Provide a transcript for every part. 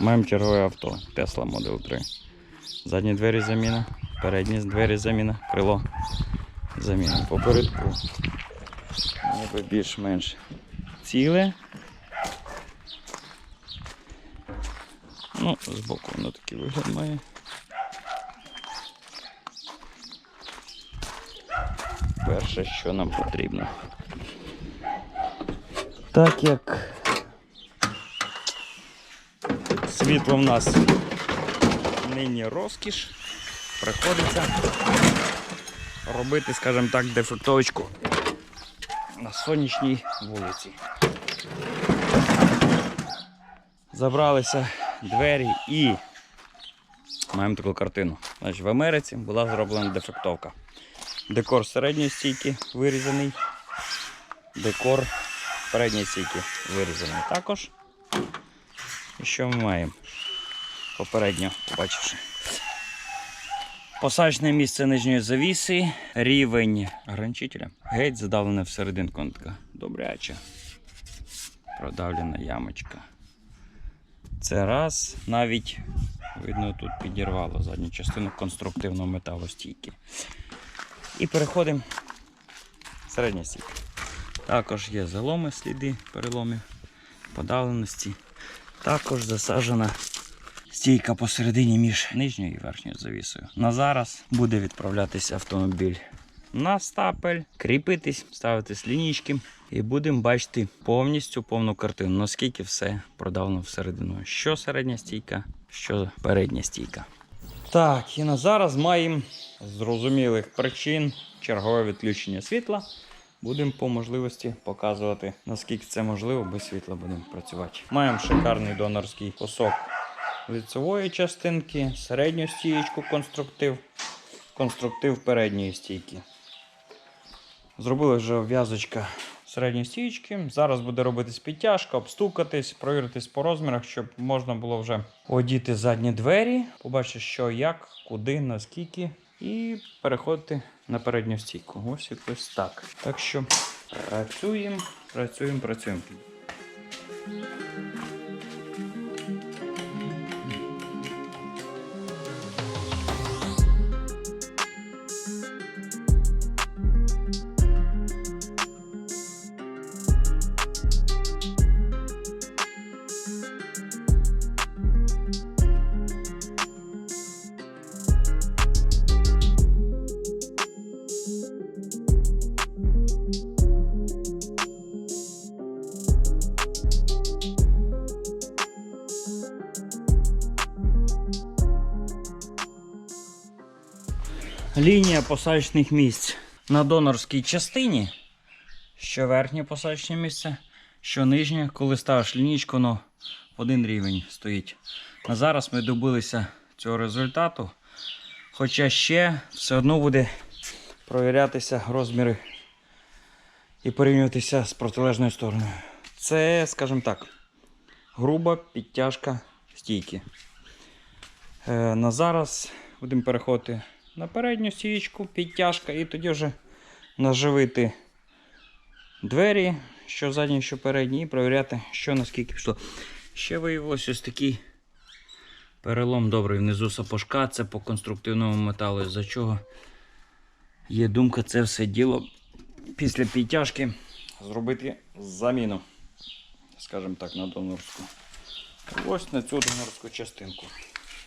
Маємо чергове авто Tesla Model 3. Задні двері заміна, передні двері заміна, крило заміна. Попередку ніби більш-менш ціле. Ну, збоку воно такий вигляд має. Перше, що нам потрібно. Так як світло в нас нині розкіш, приходиться робити, скажімо так, дефектовочку на сонячній вулиці. Забралися двері і маємо таку картину. Значить, в Америці була зроблена дефектовка. Декор середньої стійки вирізаний, декор передньої стійки вирізаний також. І що ми маємо? Попередньо побачивши. Посадочне місце нижньої завіси, рівень ограничителя. Геть задавлене всерединку. Така добряча. Продавлена ямочка. Це раз. Навіть видно тут підірвало задню частину конструктивного металостійки. І переходимо середня стійка. Також є заломи, сліди переломів, подавленості. Також засаджена стійка посередині між нижньою і верхньою завісою. На зараз буде відправлятися автомобіль на стапель, кріпитись, ставитись лінійки. І будемо бачити повністю повну картину, наскільки все продавлено всередину. Що середня стійка, що передня стійка. Так, і на зараз маємо зрозумілих причин чергове відключення світла. Будемо по можливості показувати, наскільки це можливо, без світла будемо працювати. Маємо шикарний донорський кусок лицевої частинки, середню стієчку конструктив, конструктив передньої стійки. Зробили вже обв'язочка середньої стійки. Зараз буде робитись підтяжка, обстукатись, провіритись по розмірах, щоб можна було вже одіти задні двері, побачити, що як, куди, наскільки, і переходити на передню стійку. Ось якось так. Так що працюємо, працюємо, працюємо. Лінія посадочних місць на донорській частині. Що верхнє посадочне місце, що нижнє, коли ставиш лінійку, воно в один рівень стоїть. На зараз ми добилися цього результату. Хоча ще все одно буде провірятися розміри і порівнюватися з протилежною стороною. Це, скажімо так, груба підтяжка стійки. Е, на зараз будемо переходити на передню стієчку, підтяжка, і тоді вже наживити двері, що задні, що передні, і перевіряти, що наскільки пішло. Ще виявилось ось такий перелом добрий внизу сапожка, це по конструктивному металу, за чого є думка це все діло після підтяжки зробити заміну, скажімо так, на донорську. Ось на цю донорську частинку.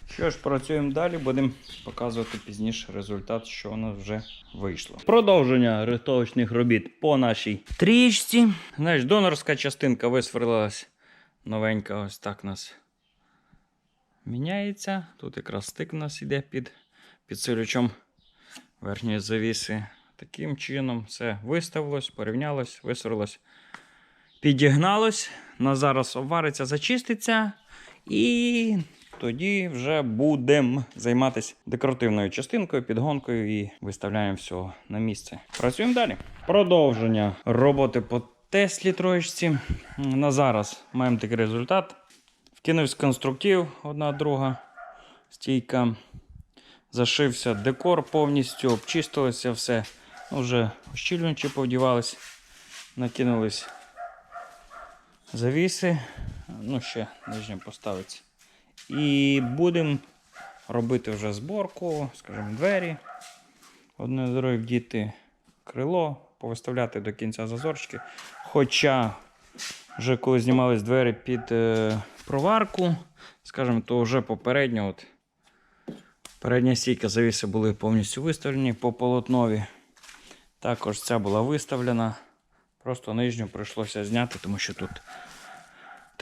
Що ж, працюємо далі, будемо показувати пізніше результат, що у нас вже вийшло. Продовження рихтовочних робіт по нашій трічці. Знаєш, донорська частинка висверлилась новенька, ось так у нас міняється. Тут якраз стик у нас іде під підсилювачем верхньої завіси. Таким чином все виставилось, порівнялось, висверлилось, підігналось. На зараз обвариться, зачиститься. І тоді вже будемо займатися декоративною частинкою, підгонкою і виставляємо все на місце. Працюємо далі. Продовження роботи по Теслі троєчці. На зараз маємо такий результат. Вкинувся конструктив, одна друга стійка. Зашився декор повністю, обчистилося все. Ну, Вже ощільнювачі повдівались, накинулись завіси. Ну, ще нижнє поставиться. І будемо робити вже зборку, скажімо, двері. Одне дорогі вдіти крило, повиставляти до кінця зазорчики. Хоча вже коли знімались двері під е, проварку, скажімо, то вже попередньо от, передня стійка завіси були повністю виставлені по полотнові. Також ця була виставлена. Просто нижню прийшлося зняти, тому що тут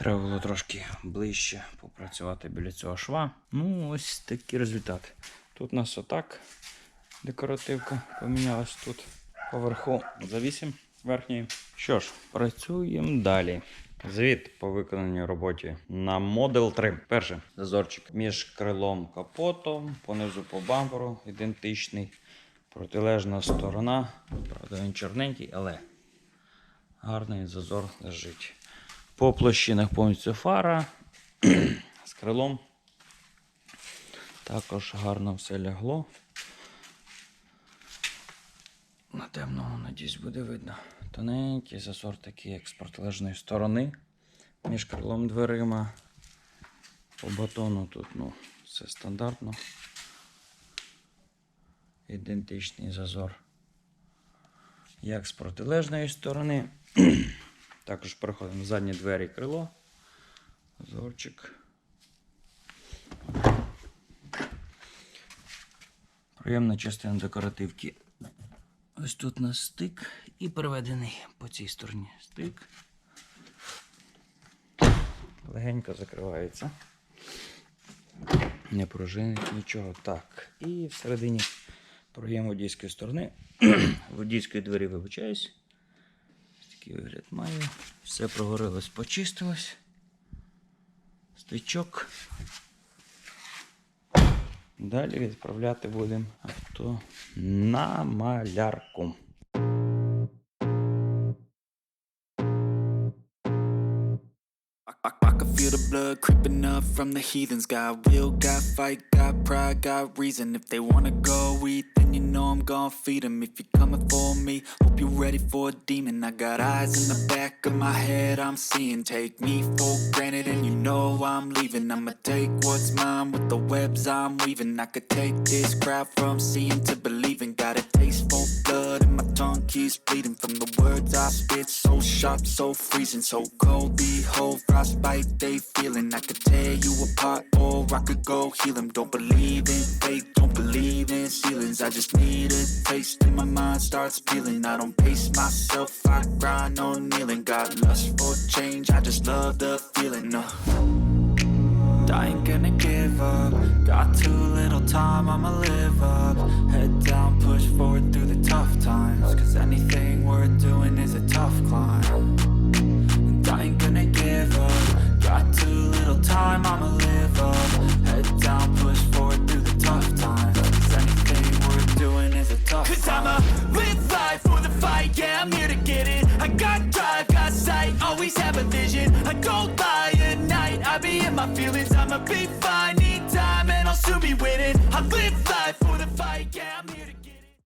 треба було трошки ближче попрацювати біля цього шва. Ну, ось такий результат. Тут у нас отак декоративка помінялась тут поверху завісім верхньої. Що ж, працюємо далі. Звіт по виконаній роботі на Model 3. Перше зазорчик між крилом капотом, понизу по бамперу, ідентичний. Протилежна сторона. Правда, він чорненький, але гарний зазор лежить. По площинах повністю фара з крилом. Також гарно все лягло. На темного, надіюсь, буде видно. Тоненький зазор такий, як з протилежної сторони. Між крилом дверима. По батону тут ну, все стандартно. Ідентичний зазор. Як з протилежної сторони. Також переходимо в задні двері крило. Зазорчик. Приємна частина декоративки. Ось тут у нас стик і переведений по цій стороні стик. Легенько закривається. Не пружинить нічого. Так. І всередині проєм водійської сторони. Водійської двері вибачаюсь. Такий вигляд має. Все прогорилось, почистилось. Стичок. Далі відправляти будемо авто на малярку. Feel the blood creeping up from the heathens. Got will, got fight, got pride, got reason. If they wanna go eat, then you know I'm gonna feed 'em. If you're coming for me, hope you're ready for a demon. I got eyes in the back of my head, I'm seeing. Take me for granted, and you know I'm leaving. I'ma take what's mine with the webs I'm weaving. I could take this crowd from seeing to believing. Got a taste for blood, and my tongue keeps bleeding from the words I spit. So sharp, so freezing, so cold. Behold, frostbite they feeling. I could tear you apart, or I could go heal 'em. Don't believe in fate, I just need a taste, and my mind starts peeling. I don't pace myself, I grind on kneeling. Got lust for change, I just love the feeling. No. I ain't gonna give up. Got too little time, I'ma live up. Cause I'ma live life for the fight. Yeah, I'm here to get it. I got drive, got sight Always have a vision. I don't lie at night I be in my feelings. I'ma be fine Need time and I'll soon be winning. I live life